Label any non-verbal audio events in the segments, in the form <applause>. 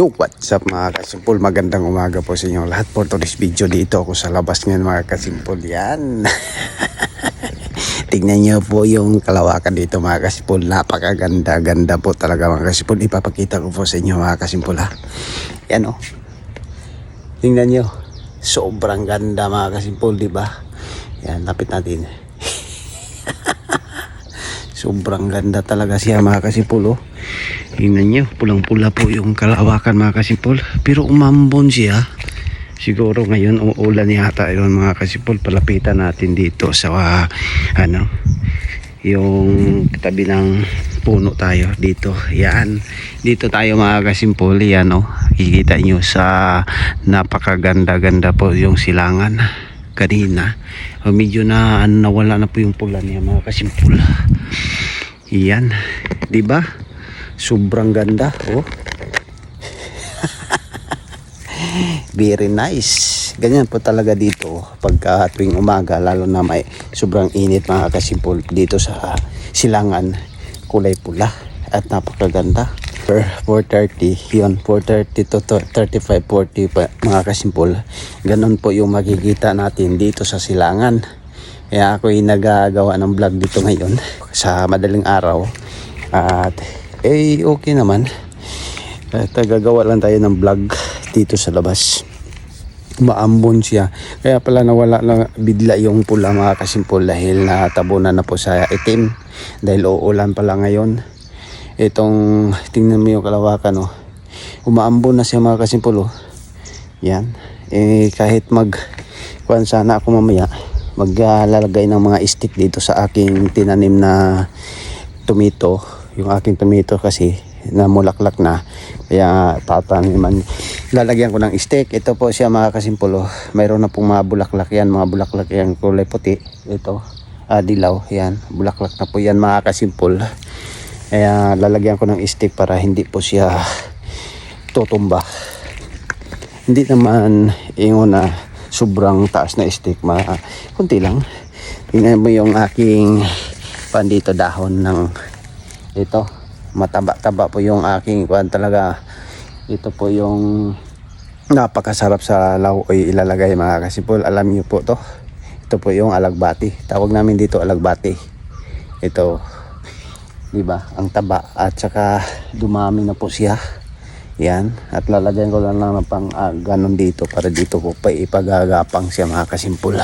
Yo, what's up mga kasimpol? Magandang umaga po sa inyo lahat for today's video. Dito ako sa labas ngayon mga kasimpol. Yan. <laughs> Tignan niyo po yung kalawakan dito mga kasimpol. Napakaganda, ganda po talaga mga kasimpol. Ipapakita ko po sa inyo mga kasimpol ha. Yan o. Tingnan niyo. Sobrang ganda mga kasimpol, di ba? Yan, lapit natin. Sobrang ganda talaga siya mga kasipol oh. Tingnan nyo, pulang-pula po yung kalawakan mga kasipol. Pero umambon siya. Siguro ngayon uulan yata yun mga kasipol. Palapitan natin dito sa ah, ano, yung tabi ng puno tayo dito. Yan. Dito tayo mga kasimpol. Yan oh. Kikita nyo sa napakaganda-ganda po yung silangan kanina. Oh, medyo na ano, nawala na po yung pula niya mga kasimpol. Yan. 'Di ba? Sobrang ganda, oh. <laughs> Very nice. Ganyan po talaga dito pagka tuwing umaga lalo na may sobrang init mga kasimpol dito sa silangan kulay pula at napakaganda. 4.30 yun 4.30 to to 35 40 pa, mga kasimpol ganun po yung makikita natin dito sa silangan. Kaya ako yung nagagawa ng vlog dito ngayon sa madaling araw. At eh okay naman. At gagawa lang tayo ng vlog dito sa labas. Maambon siya. Kaya pala nawala na bigla yung pula mga kasimpol dahil natabunan na po sa itim. Dahil uulan pala ngayon itong tingnan mo yung kalawakan oh. umaambon na siya mga kasimpol oh. yan. Eh kahit mag kuan sana ako mamaya maglalagay ng mga stick dito sa aking tinanim na tomato. Yung aking tomato kasi na mulaklak na. Kaya tataniman lalagyan ko ng stick. Ito po siya mga kasimpolo. Mayroon na pong mga bulaklak yan mga bulaklak yan kulay puti. Ito ah, dilaw. Yan bulaklak na po yan mga kasimpol kaya lalagyan ko ng stick para hindi po siya tutumba. Hindi naman ingon na sobrang taas na stick ma kunti lang. Tingnan mo yung aking pandito dahon ng ito. Mataba-taba po yung aking kuan talaga. Ito po yung napakasarap sa lauoy ilalagay mga kasipol. Alam niyo po to. Ito po yung alagbati. Tawag namin dito alagbati. Ito di ba ang taba. At saka dumami na po siya. Yan. At lalagyan ko lang ng pang ah, ganon dito para dito ko pa ipagagapang siya mga kasimpol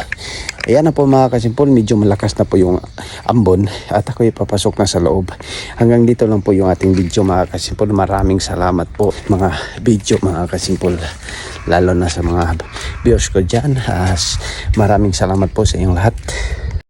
ayan na po mga kasimpol medyo malakas na po yung ambon. At ako ipapasok na sa loob. Hanggang dito lang po yung ating video mga kasimpol maraming salamat po mga video mga kasimpol lalo na sa mga viewers ko dyan. As maraming salamat po sa inyong lahat